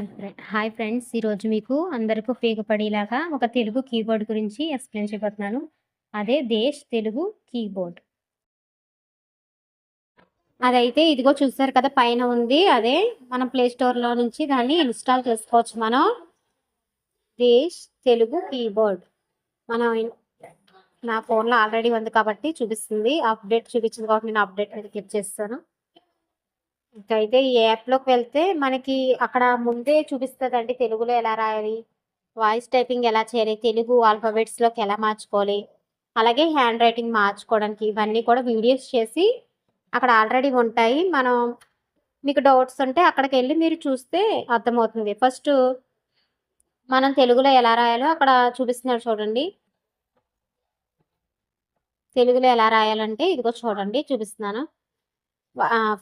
Hi hi friends. ఈరోజు మీకు అందరికీ ఉపయోగపడేలాగా ఒక తెలుగు కీబోర్డ్ గురించి ఎక్స్ప్లెయిన్ చేయబోతున్నాను. అదే దేశ్ తెలుగు కీబోర్డ్. అదైతే ఇదిగో చూసారు కదా పైన ఉంది. అదే మనం ప్లే స్టోర్లో నుంచి దాన్ని ఇన్స్టాల్ చేసుకోవచ్చు మనం. దేశ్ తెలుగు కీబోర్డ్. మనం నా ఫోన్లో ఆల్రెడీ ఉంది కాబట్టి చూపిస్తుంది. అప్డేట్ చూపించింది కాబట్టి నేను అప్డేట్ మీద క్లిక్ చేస్తాను. అయితే ఈ యాప్లోకి వెళ్తే మనకి అక్కడ ముందే చూపిస్తుందండి తెలుగులో ఎలా రాయాలి వాయిస్ టైపింగ్ ఎలా చేయాలి తెలుగు ఆల్ఫాబెట్స్లోకి ఎలా మార్చుకోవాలి అలాగే హ్యాండ్ రైటింగ్ మార్చుకోవడానికి ఇవన్నీ కూడా వీడియోస్ చేసి అక్కడ ఆల్రెడీ ఉంటాయి. మనం మీకు డౌట్స్ ఉంటే అక్కడికి వెళ్ళి మీరు చూస్తే అర్థమవుతుంది. ఫస్ట్ మనం తెలుగులో ఎలా రాయాలో అక్కడ చూపిస్తున్నారు చూడండి. తెలుగులో ఎలా రాయాలంటే ఇదిగో చూడండి చూపిస్తున్నాను.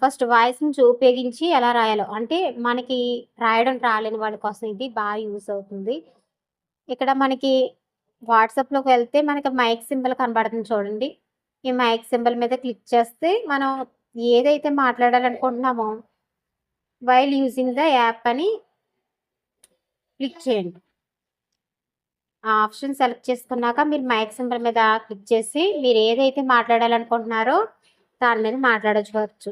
ఫస్ట్ వాయిస్ని ఉపయోగించి ఎలా రాయాలో. అంటే మనకి రాయడం రాలేని వాళ్ళ కోసం ఇది బాగా యూస్ అవుతుంది. ఇక్కడ మనకి వాట్సాప్లోకి వెళ్తే మనకి మైక్ సింబల్ కనబడుతుంది చూడండి. ఈ మైక్ సింబల్ మీద క్లిక్ చేస్తే మనం ఏదైతే మాట్లాడాలనుకుంటున్నామో వైల్ యూజింగ్ ద యాప్ అని క్లిక్ చేయండి. ఆ ఆప్షన్ సెలెక్ట్ చేసుకున్నాక మీరు మైక్ సింబల్ మీద క్లిక్ చేసి మీరు ఏదైతే మాట్లాడాలనుకుంటున్నారో దాని మీద మాట్లాడవచ్చు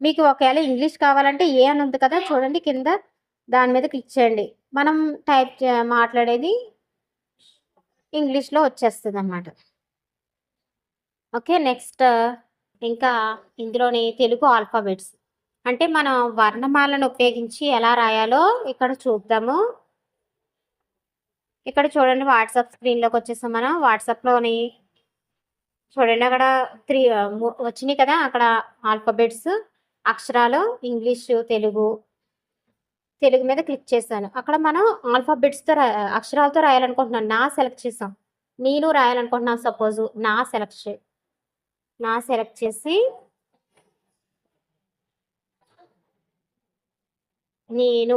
మీకు ఒకవేళ ఇంగ్లీష్ కావాలంటే ఏ అని ఉంది కదా చూడండి కింద దాని మీద క్లిక్ చేయండి. మనం టైప్ మాట్లాడేది ఇంగ్లీష్లో వచ్చేస్తుంది అన్నమాట ఓకే నెక్స్ట్ ఇంకా ఇందులోని తెలుగు ఆల్ఫాబెట్స్. అంటే మనం వర్ణమాలను ఉపయోగించి ఎలా రాయాలో ఇక్కడ చూద్దాము. ఇక్కడ చూడండి వాట్సాప్ స్క్రీన్లోకి వచ్చేసాం మనం. వాట్సాప్లోని చూడండి అక్కడ త్రీ వచ్చినాయి కదా అక్కడ ఆల్ఫాబెట్స్ అక్షరాలు ఇంగ్లీషు తెలుగు తెలుగు మీద క్లిక్ చేశాను. అక్కడ మనం ఆల్ఫాబెట్స్తో రా అక్షరాలతో రాయాలనుకుంటున్నాను నా సెలెక్ట్ చేసాం నేను రాయాలనుకుంటున్నాను సపోజ్ నా సెలెక్ట్ నా సెలెక్ట్ చేసి నేను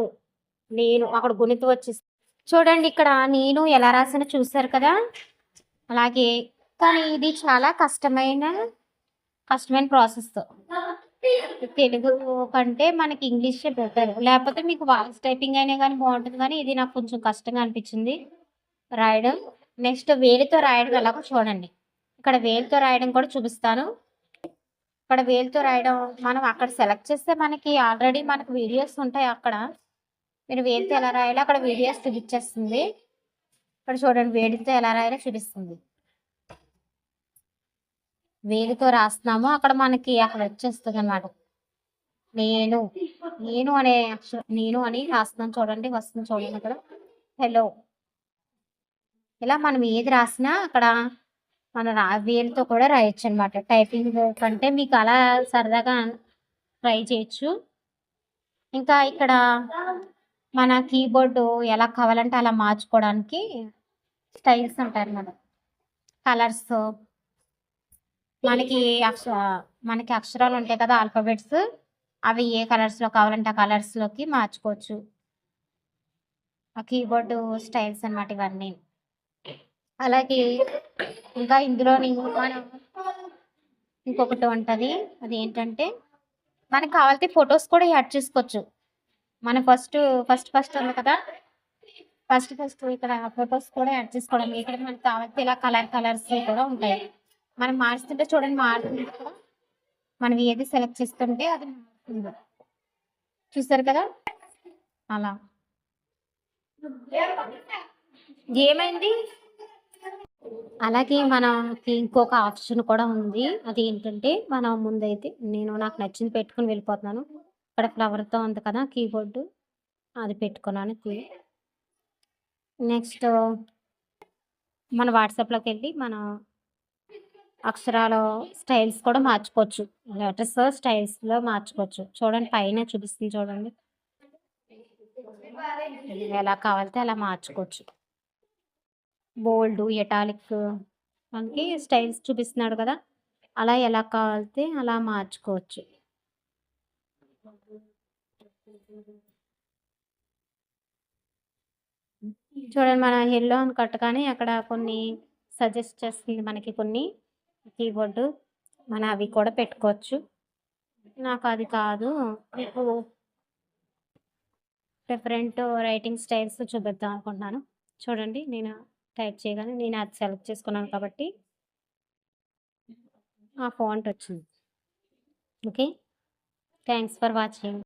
నేను అక్కడ గుణితం వచ్చేసి చూడండి ఇక్కడ నేను ఎలా రాసానో చూసారు కదా? అలాగే కానీ ఇది చాలా కష్టమైన కష్టమైన ప్రాసెస్ తెలుగు కంటే మనకి ఇంగ్లీషే బెటర్ లేకపోతే మీకు వాయిస్ టైపింగ్ అయినా కానీ బాగుంటుంది కానీ ఇది నాకు కొంచెం కష్టంగా అనిపించింది. రాయడం. నెక్స్ట్ వేలితో రాయడం ఎలాగో చూడండి. ఇక్కడ వేలితో రాయడం కూడా చూపిస్తాను. ఇక్కడ వేలితో రాయడం మనం అక్కడ సెలెక్ట్ చేస్తే మనకి ఆల్రెడీ మనకి వీడియోస్ ఉంటాయి అక్కడ. మీరు వేలితో ఎలా రాయాలో అక్కడ వీడియోస్ చూపించేస్తుంది. ఇక్కడ చూడండి వేలితో ఎలా రాయాలో చూపిస్తుంది. వేలితో రాస్తున్నాము అక్కడ మనకి అక్కడ వచ్చేస్తుంది అనమాట నేను నేను అనే నేను అని రాస్తున్నాను చూడండి వస్తుంది చూడండి అక్కడ. హలో ఇలా మనం ఏది రాసినా అక్కడ మన రా వేలితో కూడా రాయొచ్చు అనమాట టైపింగ్ కంటే మీకు అలా సరదాగా ట్రై చేయొచ్చు. ఇంకా ఇక్కడ మన కీబోర్డు ఎలా కావాలంటే అలా మార్చుకోవడానికి స్టైల్స్ ఉంటాయి అన్నమాట కలర్స్ మనకి అక్ష మనకి అక్షరాలు ఉంటాయి కదా ఆల్ఫాబెట్స్ అవి ఏ కలర్స్లో కావాలంటే ఆ కలర్స్లోకి మార్చుకోవచ్చు. ఆ కీబోర్డు స్టైల్స్ అన్నమాట ఇవన్నీ. అలాగే ఇంకా ఇందులోని మనం ఇంకొకటి ఉంటుంది అది ఏంటంటే మనకు కావాలంటే ఫొటోస్ కూడా యాడ్ చేసుకోవచ్చు. మన ఫస్ట్ ఫస్ట్ ఫస్ట్ ఉంది కదా ఫస్ట్ ఫస్ట్ ఇక్కడ ఫొటోస్ కూడా యాడ్ చేసుకోవడం ఇక్కడ మనకు కావాల్సి ఇలా కలర్ కలర్స్ కూడా ఉంటాయి. మనం మార్చుతుంటే చూడండి మారుతుంది మనం ఏది సెలెక్ట్ చేస్తుంటే అది మారుతుంది. చూసారు కదా? అలా. ఏమైంది? అలాగే మనకి ఇంకొక ఆప్షన్ కూడా ఉంది. అది ఏంటంటే మనం ముందైతే నేను నాకు నచ్చింది పెట్టుకుని వెళ్ళిపోతున్నాను. ఇక్కడ ఫ్లవర్తో ఉంది కదా కీబోర్డు అది పెట్టుకున్నాను కీ నెక్స్ట్ మన వాట్సాప్లోకి వెళ్ళి మన అక్షరాల స్టైల్స్ కూడా మార్చుకోవచ్చు. లెటర్స్ స్టైల్స్లో మార్చుకోవచ్చు. చూడండి పైన చూపిస్తుంది చూడండి. ఎలా కావాలితే అలా మార్చుకోవచ్చు. బోల్డ్ ఎటాలిక్ మనకి స్టైల్స్ చూపిస్తున్నాడు కదా. అలా ఎలా కావాలితే అలా మార్చుకోవచ్చు. చూడండి మన ఎల్లో అని కట్టగానే అక్కడ కొన్ని సజెస్ట్ చేస్తుంది మనకి కొన్ని. కీబోర్డు. మన అవి కూడా పెట్టుకోవచ్చు. నాకు అది కాదు. మీకు డిఫరెంట్ రైటింగ్ స్టైల్స్ చూపిద్దాం అనుకుంటున్నాను. చూడండి నేను టైప్ చేయగానే నేను అది సెలెక్ట్ చేసుకున్నాను కాబట్టి ఆ ఫాంట్ వచ్చింది. Okay thanks for watching